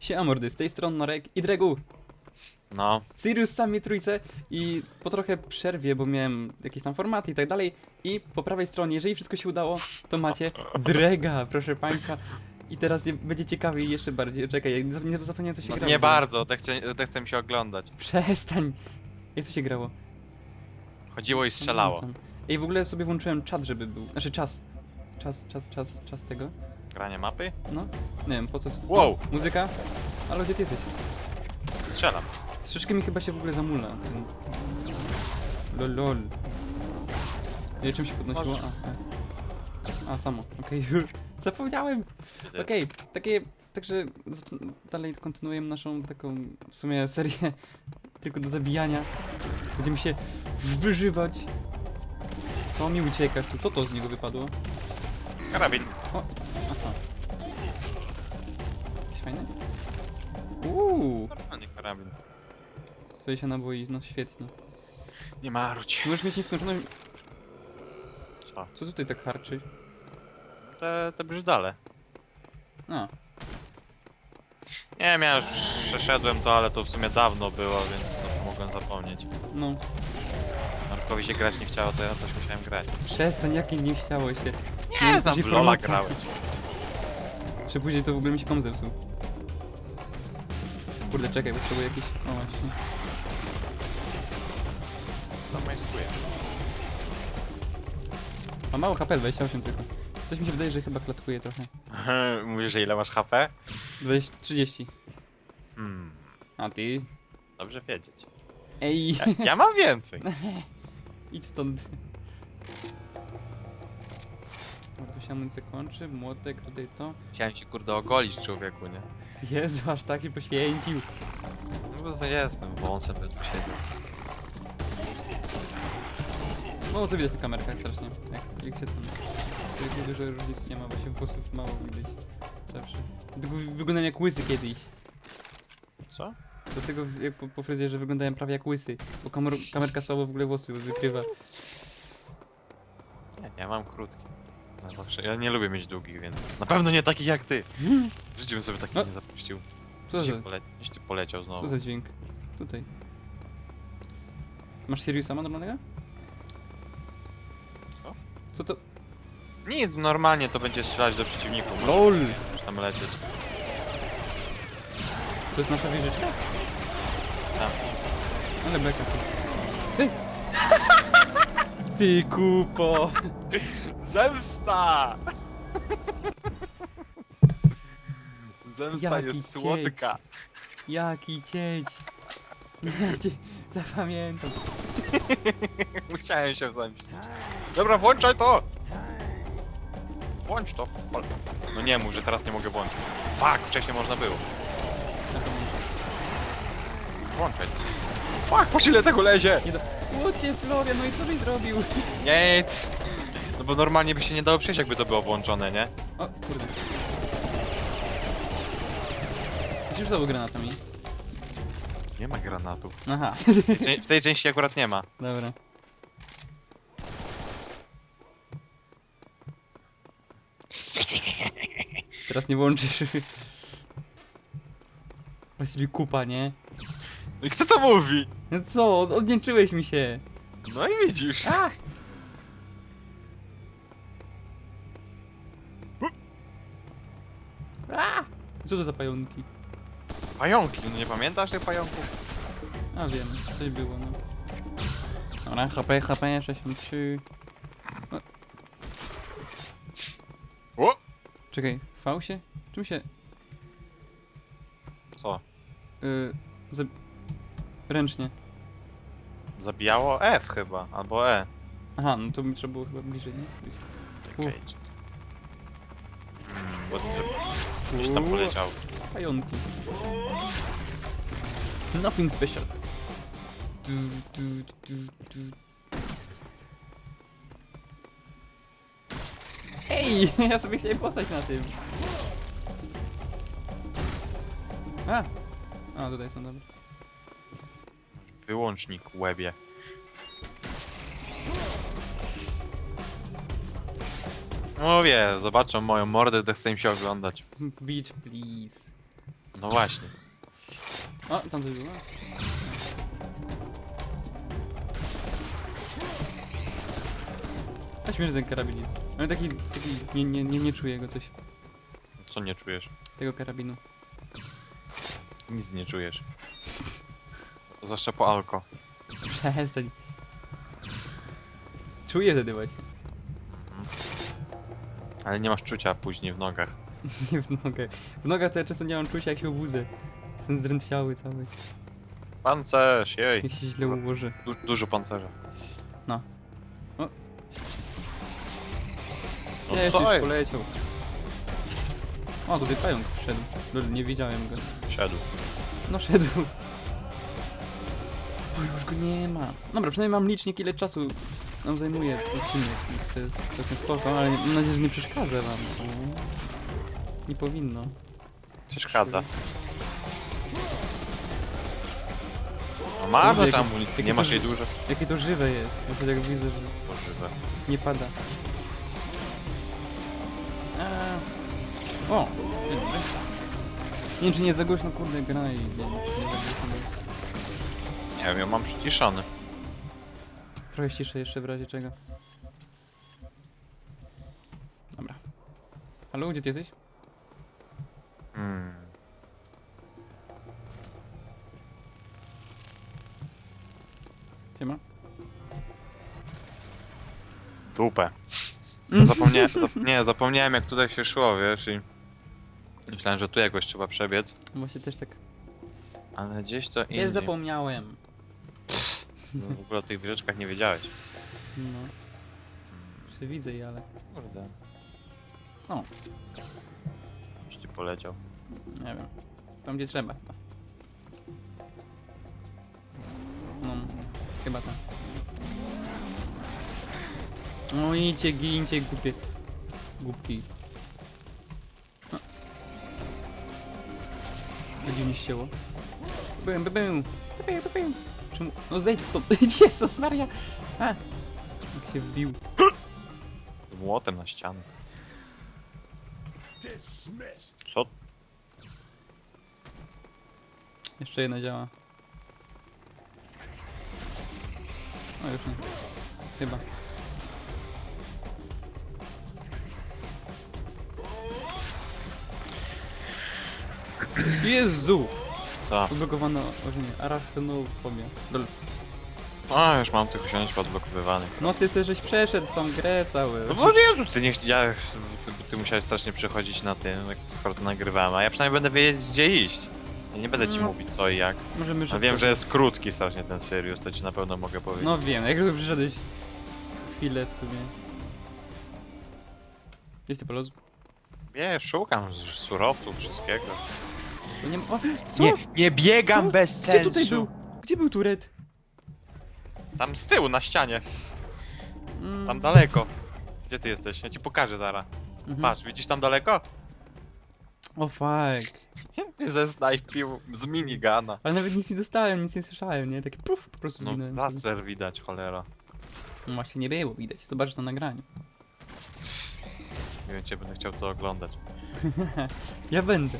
Siema mordy, z tej strony Norek i Dregu. No, Sirius sami trójce i po trochę przerwie, bo miałem jakieś tam formaty i tak dalej. I po prawej stronie, jeżeli wszystko się udało, to macie Drega, proszę państwa. I teraz będzie ciekawiej jeszcze bardziej. Czekaj, nie zap- nie zapomniałem co się no grało. nie bardzo, te chcę, te chcę mi się oglądać. Przestań. Jak to się grało? Chodziło i strzelało. Pamiętam. Ej, w ogóle sobie włączyłem czat, żeby był. Znaczy czas. Czas, czas, czas, czas tego. Granie mapy? No. Nie wiem, po co. Wow. O, muzyka? Ale gdzie ty jesteś? Strzelam. Z Troszeczkę mi chyba się w ogóle zamula. Ten... Lol, lol. Nie, czym się podnosiło? A, tak. A samo, okej. Zapomniałem! Okej, takie... Także dalej kontynuujemy naszą taką w sumie serię tylko do zabijania. Będziemy się wyżywać. Co mi uciekasz tu? Co to z niego wypadło? Karabin. Aha. Jakieś fajne? Uuu, Normalnie karabin. 20 naboi, no świetnie. Nie marudź. Możesz mieć nieskończoną... Co? Co tutaj tak harczy? Te, te brzydale. A, Nie, ja już przeszedłem to, ale to w sumie dawno było, więc to mogłem zapomnieć. no. Markowi się grać nie chciało, to ja coś musiałem grać. Przestań, jakie nie chciało się. Nie, tam później w Lola grałeś. Że później to w ogóle mi się kom zepsuł. Kurde, czekaj, potrzebuję jakiś... O właśnie. Majstruję. Ma mało HP, 28 tylko. Coś mi się wydaje, że chyba klatkuje trochę. Mówisz, że ile masz HP? 20, 30. Hmm, A ty? dobrze wiedzieć. Ej! Ja, ja mam więcej. Idź stąd. Się amunicja kończy, młotek, tutaj to. Chciałem się kurde ogolić człowieku, nie? Jezu, aż taki poświęcił. No bo jestem wąsem, bez tu siedzę. Mało co widać na kamerkach strasznie. Jak, jak się tam... Jak dużo różnic nie ma, właśnie włosów mało widać. Zawsze. Tylko wy- wyglądam jak łysy kiedyś. Co? Dlatego jak po, po fryzjerze wyglądałem prawie jak łysy. Bo kamer kamerka słabo w ogóle włosy wykrywa. Nie, ja mam krótki. No zawsze, ja nie lubię mieć długich, więc na pewno nie takich jak ty. W życiu bym sobie takich No. nie zapuścił. Co za, pole... Gdzieś ty poleciał co znowu. za dźwięk? Tutaj. Masz Siriusa ma normalnego? Co? Co to? Nie, normalnie to będzie strzelać do przeciwników. LOL! Możesz tam lecieć. To jest nasza wieżyczka? Tak. Ale beka. Ty! Ty kupo! Zemsta! Zemsta Jaki jest słodka. Jaki cieć! Zapamiętam. Musiałem się zemścić. Dobra, włączaj to! Włącz to. No nie mów, że teraz nie mogę włączyć. Fuck, wcześniej można było. Włączaj. Fuck, patrz ile tego lezie! Nie do... Łocie Florian, no i co byś zrobił? Nic! Bo normalnie by się nie dało przejść, jakby to było włączone, nie? O, kurde. Gdzież znowu granatami? Nie ma granatów. Aha, Cze- W tej części akurat nie ma. dobra. Teraz nie włączysz. Właściwie kupa, nie? I kto to mówi? No co, odnięczyłeś mi się. No i widzisz. A! Co to za pająki? Pająki, no nie pamiętasz tych pająków? A wiem, coś było, no. Dobra, HP, HP, 63. O! Czekaj, V się? Czym się... Co? Yy, za... Ręcznie. Zabijało F chyba, albo E. Aha, no to mi trzeba było chyba bliżej, nie? Czekaj. Hmm, bo gdzieś tam poleciał. Pająki. Nothing special. Du, du, du, du. Ej, ja sobie chciałem postać na tym. A! A, tutaj są dobre. Wyłącznik łebie. Mówię, zobaczą moją mordę, to chcę im się oglądać. Beach, please. No właśnie. O, tam coś było. A śmieszny ten karabin jest. Ale taki, taki nie, nie, nie, nie czuję go coś, Co nie czujesz? tego karabinu. Nic nie czujesz. Zwłaszcza po alko. Przestań. Czuję wtedy właśnie. Ale nie masz czucia później w nogach. Nie w nogę. W nogach to ja często nie mam czucia jak się obudzę. Jestem zdrętwiały cały. Pancerz, jej. Jak się źle ułoży. Du dużo pancerza. No. O. No Nie, co już jest? poleciał. O, tutaj pająk wszedł. Lol, nie widziałem go. Siadł. No szedł. O, już go nie ma. Dobra, przynajmniej mam licznik ile czasu nam zajmuje odcinek, więc to jest całkiem spoko, ale mam nadzieję, że nie przeszkadza wam. Nie powinno. Przeszkadza. No Kurde, tam jakie- jakie nie to masz jej dużo? Jakie to żywe jest. Ja to tak widzę, że Możliwe. nie pada. Eee. O! dobry. Nie wiem, czy nie za głośno, kurde, gra i nie nie za głośno jest. Nie wiem, ja mam przyciszony. Trochę ciszę jeszcze w razie czego. Dobra. Halo, gdzie ty jesteś? Hmm. Siema. Dupę. Zapomniałem, zap nie, zapomniałem jak tutaj się szło, wiesz, i myślałem, że tu jakoś trzeba przebiec, Właśnie też tak. ale gdzieś to Też indziej. zapomniałem. No, w ogóle o tych wieżyczkach nie wiedziałeś. No. Jeszcze widzę je, ale Kurde. O. Już ci poleciał. nie wiem. Tam gdzie trzeba chyba. No, chyba tam. No idźcie, gincie, głupie. Głupki. No. Będzie mi ścięło. Bym, bym, bym. Bym, bym, bym. Czemu? No zejdź stąd. Jezus Maria. A. Jak się wbił. Młotem na ścianę. Co? Jeszcze jedna działa. No już nie. Chyba. Jezu! Tak. Odblokowano ożenie. Arachnofobia. Lol. A, już mam tych osiągnięć odblokowywanych. No ty se żeś przeszedł tą grę całe. No bo Jezu, ty nie ja, ty, ty musiałeś strasznie przechodzić na tym, jak skoro to nagrywamy, a ja przynajmniej będę wiedzieć gdzie iść. Ja nie będę ci No. mówić co i jak. Możemy A szybko. wiem, że jest krótki strasznie ten Sirius, to ci na pewno mogę powiedzieć. No wiem, jak tu przyszedłeś chwilę w sumie. Gdzieś ty polazł? Nie, szukam z- surowców, wszystkiego. To nie ma... O, co? Nie, nie biegam Co? bez Gdzie sensu. tutaj był? Gdzie był turet? Tam z tyłu, na ścianie. Mm, Tam daleko. Gdzie ty jesteś? Ja ci pokażę zaraz. mhm. Patrz, widzisz tam daleko? O fuck. Ty ze snajpił z minigana. Ale nawet nic nie dostałem, nic nie słyszałem, nie? Taki puf, po prostu No, zginąłem. laser widać, cholera. No właśnie nie było widać, zobaczysz na nagraniu. Nie wiem, cię będę chciał to oglądać. Ja będę.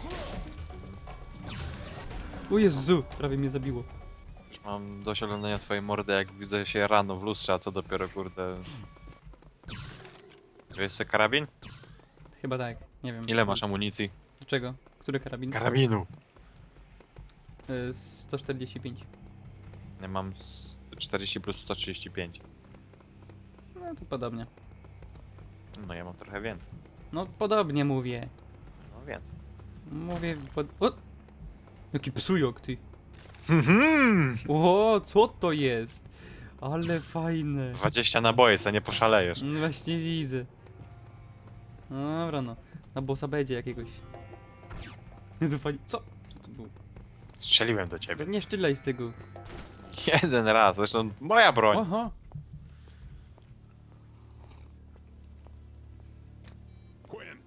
O Jezu, prawie mnie zabiło. Już mam dość oglądania twojej mordy, jak widzę się rano w lustrze, a co dopiero, kurde... Wiesz co, karabin? Chyba tak, nie wiem. Ile masz amunicji? Do czego? Który karabin? Karabinu! Y, 145. Ja mam s- 40 plus 135. No to podobnie. No ja mam trochę więcej. No podobnie mówię. No więcej. Mówię pod... O! Jaki psujok ty. Mhm. O, co to jest? Ale fajne. 20 naboi, co nie poszalejesz. No właśnie widzę. No dobra no. Na bossa będzie jakiegoś. Jezu, fajnie. Co? Co to było? Strzeliłem do ciebie. Nie szczylaj z tego. Jeden raz, zresztą moja broń. Aha. Quinn,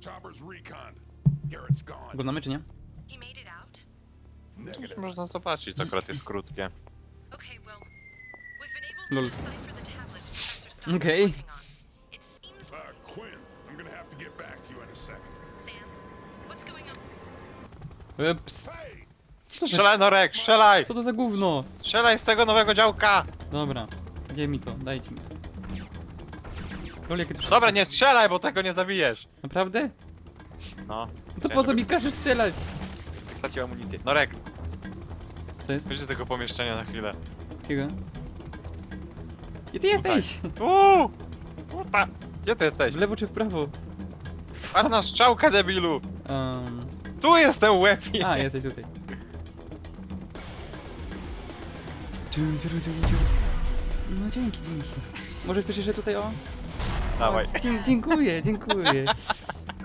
Chopper's reconned. Garrett's gone. Oglądamy czy nie? Negative. Można zobaczyć, to akurat jest krótkie. Okay, well, we've been able to Lol. decipher the tablet Professor Stein Okay. is working on. It seems Uh, Quinn, I'm gonna have to get back to you in a second. Sam, what's going on? Ups. Hey, Co to, za, Strzelaj, Norek, strzelaj! co to za gówno? Strzelaj z tego nowego działka! Dobra, gdzie mi to? Dajcie mi to. Lol, jakie to Dobra, nie strzelaj, bo tego nie zabijesz! Naprawdę? No, No to po co mi każesz strzelać? stracił amunicję. Norek, Co jest? wyjdź z tego pomieszczenia na chwilę. Jakiego? Gdzie ty jesteś? Uuu! Kurwa! Gdzie ty jesteś? W lewo czy w prawo? Patrz na strzałkę, debilu! Um, Tu jest ten łeb! a, jesteś tutaj. Dum, dum, dum, dum. No dzięki, dzięki. Może chcesz jeszcze tutaj o? Dawaj. O, dzie- dziękuję, dziękuję.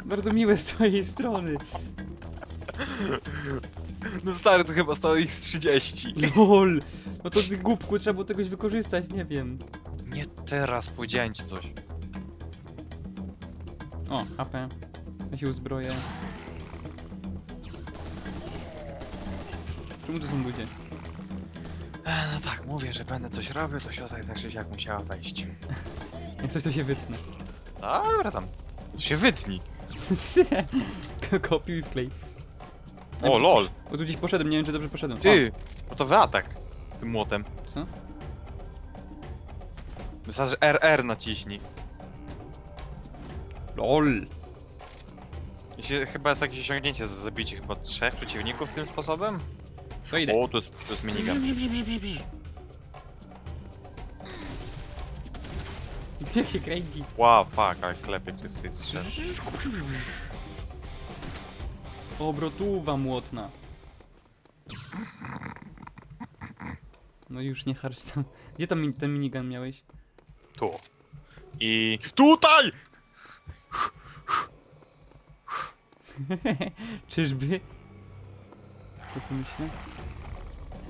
Bardzo miłe z twojej strony. No stary, tu chyba stało ich z 30. LOL! No to ty głupku, trzeba było tegoś wykorzystać, nie wiem. Nie teraz, powiedziałem ci coś. O, AP. Ja się uzbroję. Czemu to są ludzie? No tak, mówię, że będę coś robił, to siostra czy siak musiała wejść. Jak coś to się wytnę. Dobra tam. Się wytnij. Kopiuj i wklej. O, lol. Bo tu gdzieś poszedłem, nie wiem czy dobrze poszedłem. Ty, no to wyatak. Tym młotem. O, co? Wystarczy RR naciśnij. LOL! Jeśli chyba jest jakieś osiągnięcie za zabicie chyba trzech przeciwników tym sposobem? To idę. O, to jest, to jest minigun. Jak się kręci. Wow, fuck, ale klepie tu jest strzel. Obrotuwa młotna. No już nie harcz tam. Gdzie tam ten minigun miałeś? Tu. I... TUTAJ! Czyżby? To co myślę?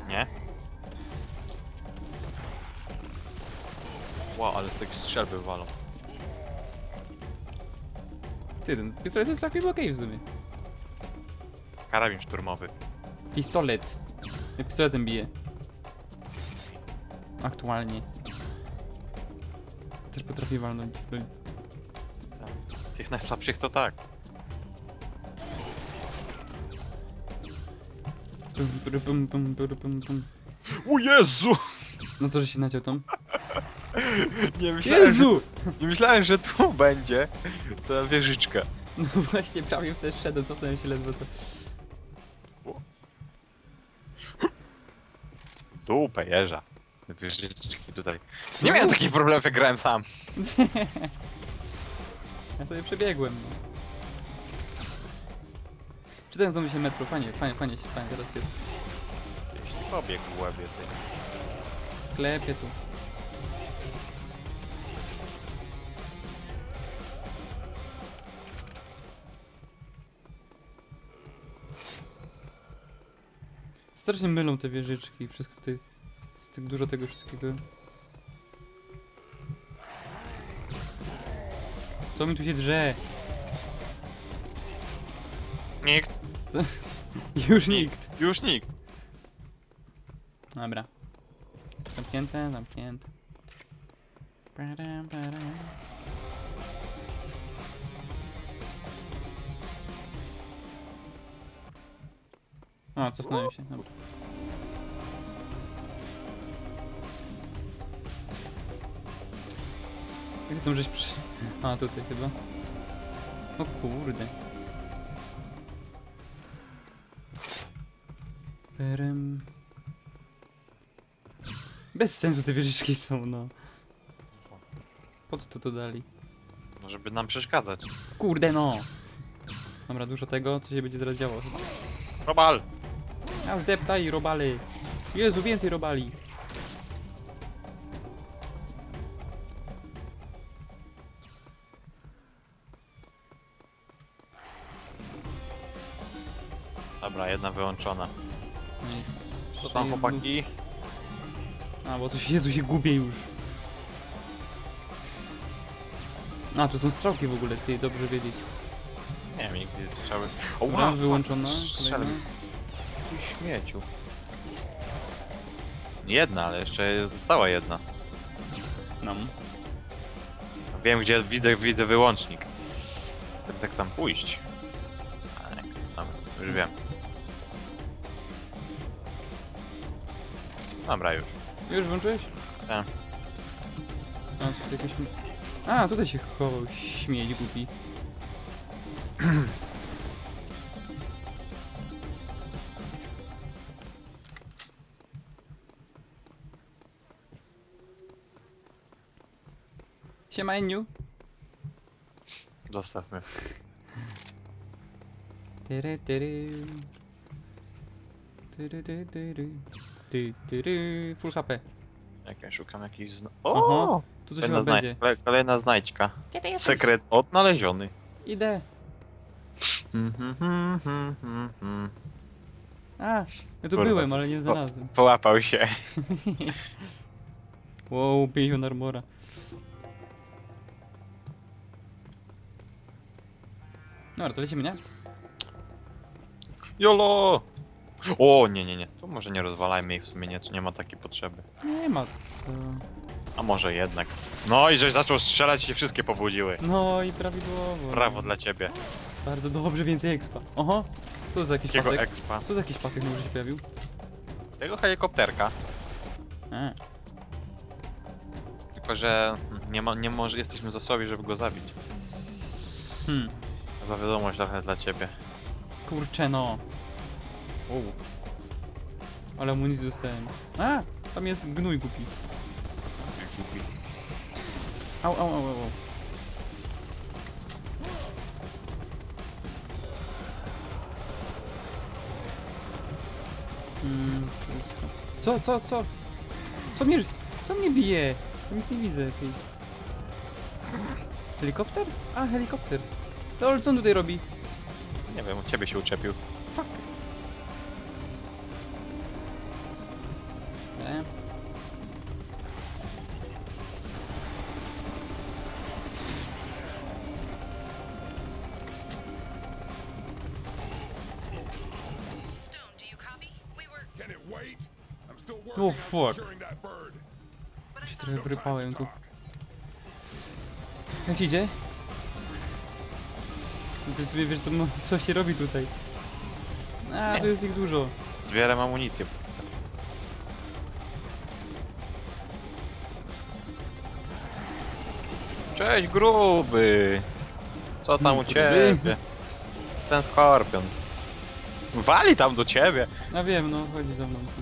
Nie? Wow, ale z tych strzelby walą. Ty, ten pistolet jest całkiem okej w sumie. Karabin szturmowy. Pistolet. Ja pistoletem bije. Aktualnie. Też potrafię walnąć. Tych najsłabszych to tak. Pum, pum, pum, pum, pum, pum, pum. O Jezu! No co, że się naciął tam? Nie myślałem, że, Jezu! nie myślałem, że tu będzie ta wieżyczka. No właśnie, prawie w też szedłem, cofnąłem się ledwo co. Dupę jeża. Wieżyczki tutaj. Nie miałem takich problemów jak grałem sam. Ja sobie przebiegłem. No. Czytałem znowu się metro, fajnie, fajnie, fajnie fajnie teraz jest. Jeśli pobiegł łebie, ty. Klepie tu. Strasznie mylą te wieżyczki, wszystko tutaj. Jest tak dużo tego wszystkiego. To mi tu się drze. Nikt. Już nikt. Już nikt. Dobra. Zamknięte, zamknięte. Padam, padam. O, cofnąłem się. Dobra. Jak tam żeś przy... A, tutaj chyba. O kurde. Perem. Bez sensu te wieżyczki są, no. Po co to to dali? No, żeby nam przeszkadzać. Kurde, no! Dobra, dużo tego, co się będzie zaraz działo. Robal! A zdeptaj robale! Jezu, więcej robali! Dobra, jedna wyłączona. Nice. Co tam chłopaki? A, bo to się, Jezu, się gubię już. A, to są strzałki w ogóle, ty, dobrze wiedzieć. Nie wiem, nigdy strzały. O, wyłączona. Strzelby. kolejna. Ty śmieciu. Jedna, ale jeszcze została jedna. No. Wiem, gdzie widzę, widzę wyłącznik. Więc jak tam pójść? Ale tam, już wiem. Dobra, już. Już włączyłeś? Tak. A, tutaj. A, tutaj się chował śmieć głupi. Siema Eniu. Zostaw mnie. Tyry, tyry. Tyry, tyry, tyry. Ty, tyry. Full HP. Jak ja szukam jakiejś zna... Aha, O! Tu coś Kolejna, chyba znaj... będzie. kole- kolejna znajdźka. Ty jesteś? Sekret odnaleziony. Idę. Mhm, mhm, mhm, mhm. A, ja tu Kurwa, byłem, ale nie po- znalazłem. Połapał się. Wow, 50 armora. Dobra, to lecimy, nie? Jolo! O, nie, nie, nie. To może nie rozwalajmy ich w sumie, nie, nie ma takiej potrzeby. Nie ma co. A może jednak. No i żeś zaczął strzelać i się wszystkie pobudziły. No i prawidłowo. Brawo dla ciebie. Bardzo dobrze, więcej expa. Oho, tu za jakiś Jakiego pasek. expa? Tu za jakiś pasek nowy się pojawił. Tego helikopterka. A, Tylko, że nie, ma, nie może, jesteśmy za słabi, żeby go zabić. hmm, Chyba wiadomość trochę dla ciebie. kurczę no. Uuu. Ale amunicji dostałem. A, tam jest gnój głupi. Au, au, au, au. au. Mm, to jest to. Co, co, co? Co mnie, co mnie bije? Ja nic nie widzę. Helikopter? A, helikopter. Lol, co on tutaj robi? Nie wiem, od ciebie się uczepił. Fuck. E. Stone, do you copy? We were, Can it wait? I'm still working Oh, on fuck. securing that bird. but I Się thought trochę No time wyrypałem tu. talk. Jak ci idzie? No Ty sobie wiesz co, co się robi tutaj. A, Nie. tu jest ich dużo. Zbieram amunicję. Cześć, gruby! Co tam u Gruby. ciebie? Ten skorpion. Wali tam do ciebie! A wiem, no, chodzi za mną tu.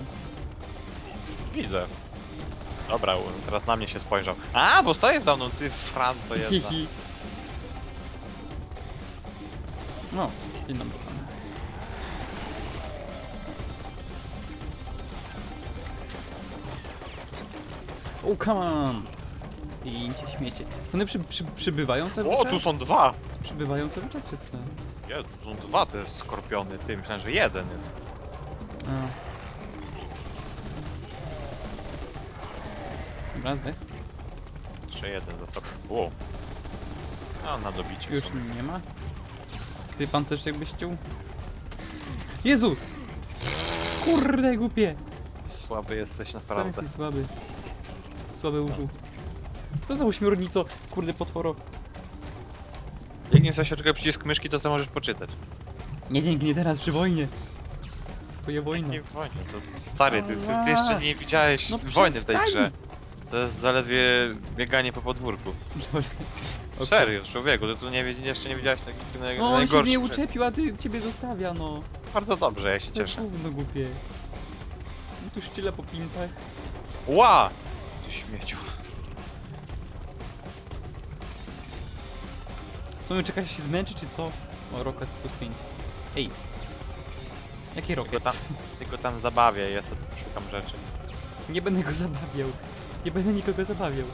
Widzę. Dobra, u- teraz na mnie się spojrzał. A, bo stoję za mną, ty Franco jedna. Hihi. No, dzień dobry pan. Oh, come on! Idźcie śmiecie. One przy, przy, przybywają cały O, czas? tu są dwa! Przybywają cały czas, czy co? Jezu, tu są dwa te skorpiony, ty, myślałem, że jeden jest. A. Dobra, zdech. Jeszcze jeden za to. O. A, na dobicie. Już są. nie ma. Ty pancerz jakbyś chciał? Jezu! Kurde, głupie! Słaby jesteś Sam naprawdę. jesteś słaby. Słabe uszu. To za ośmiornico, kurde potworo. Jak nie tylko przycisk myszki, to co możesz poczytać? Nie, nie, nie teraz, przy wojnie. To je wojna. Nie wojnie, to stary, ty, ty, ty jeszcze nie widziałeś No wojny w tej przestań. grze. To jest zaledwie bieganie po podwórku. Okej. Serio, człowieku, ty tu nie, wiedz- jeszcze nie widziałeś takich naj, No on się najgorszych mnie rzeczy. uczepił, a ty ciebie zostawia, no. Bardzo dobrze, ja się cieszę. gówno głupie. No tu szczyla po pintach. Ła! Ty śmieciu. Co my czekać, aż się zmęczy, czy co? O, Rocket plus 5. Ej. Jaki Tylko Rocket? tam, tylko tam zabawię, ja sobie szukam rzeczy. Nie będę go zabawiał. Nie będę nikogo zabawiał.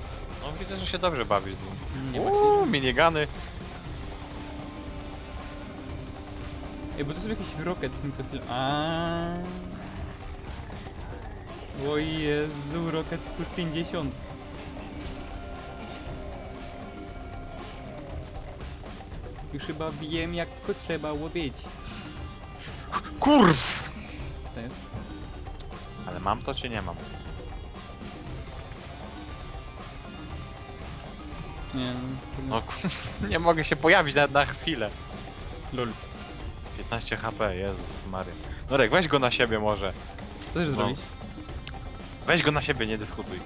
Widzę, że się dobrze bawisz z nim. Mm, Uuu, minigany. Ej, bo to są jakieś Rocket z nim co chwilę. Aaaa. O Jezu, Rocket plus 50. Już chyba wiem jak go trzeba łowić. Kurw! To jest. Ale mam to czy nie mam? Nie, no. Nie mogę się pojawić nawet na chwilę. Lol. 15 HP, Jezus Mary. Norek, weź go na siebie może. Co chcesz No. zrobić? Weź go na siebie, nie dyskutuj.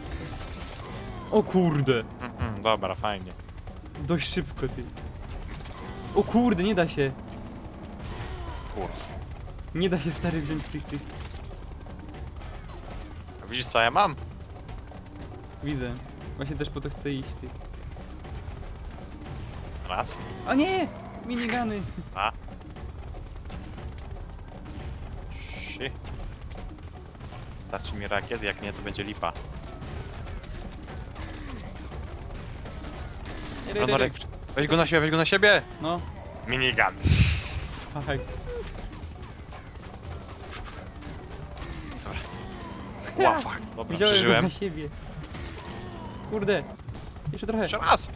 O kurde! Mhm, dobra, fajnie. Dość szybko, ty. O kurde, nie da się. Nie da się stary wziąć tych, tych. Widzisz co ja mam? Widzę. Właśnie też po to chcę iść, ty. O nie! Minigany! Dwa. Trzy. Starczy mi rakiet, jak nie to będzie lipa. Ronorek, weź go na siebie, weź go na siebie! No, Minigun. tak. Ła, fuck. Dobra, Wziąłem go przeżyłem. na siebie. Kurde. Jeszcze trochę. Jeszcze raz!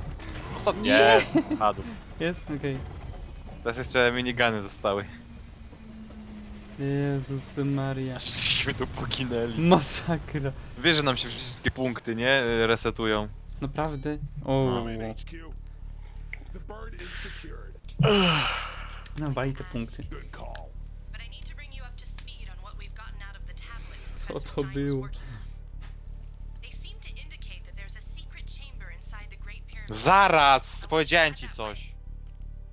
Ostatni. Nie. Jest, padł. Jest, okej. Teraz jeszcze minigany zostały. Jezus Maria. Ażśmy tu poginęli. Masakra. Wiesz, że nam się wszystkie punkty, nie? y, Resetują. Naprawdę? O. I'm in HQ. The bird is secured. No, wali te punkty. Good call. But I need to bring you up to speed on what we've gotten out of the tablet Co to było? Zaraz! Powiedziałem ci coś.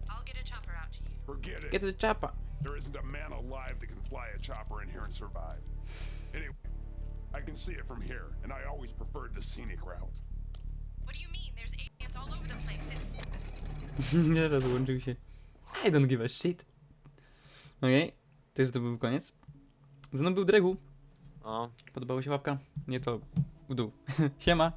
I'll get a chopper out to you. Forget it. Get the chapa. There isn't a man alive that can fly a chopper in here and survive. Anyway, I can see it from here, and I always preferred the scenic route. What do you mean? There's aliens all over the place. It's Nie, rozłączył się. I don't give a shit. Okej. Też to był koniec. Ze mną był Dregu. No. Podobała się łapka? Nie to w dół. Siema.